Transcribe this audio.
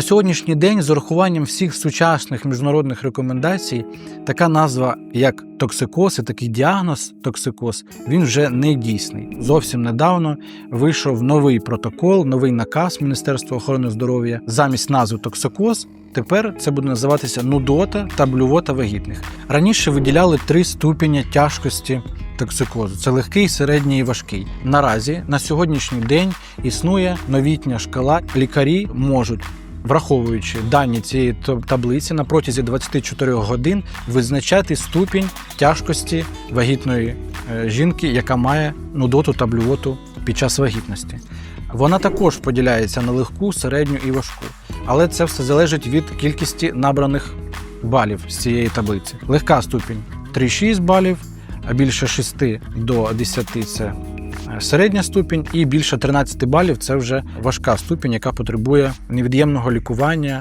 На сьогоднішній день, з урахуванням всіх сучасних міжнародних рекомендацій, така назва, як токсикоз, і такий діагноз токсикоз, він вже не дійсний. Зовсім недавно вийшов новий протокол, новий наказ Міністерства охорони здоров'я замість назви токсикоз. Тепер це буде називатися нудота та блювота вагітних. Раніше виділяли три ступеня тяжкості токсикозу: це легкий, середній і важкий. Наразі на сьогоднішній день існує новітня шкала. Лікарі можуть. Враховуючи дані цієї таблиці на протязі 24 годин визначати ступінь тяжкості вагітної е, жінки, яка має нудоту та блювоту під час вагітності. Вона також поділяється на легку, середню і важку, але це все залежить від кількості набраних балів з цієї таблиці. Легка ступінь 3-6 балів, а більше 6 до 10 це середня ступінь, і більше 13 балів це вже важка ступінь, яка потребує невід'ємного лікування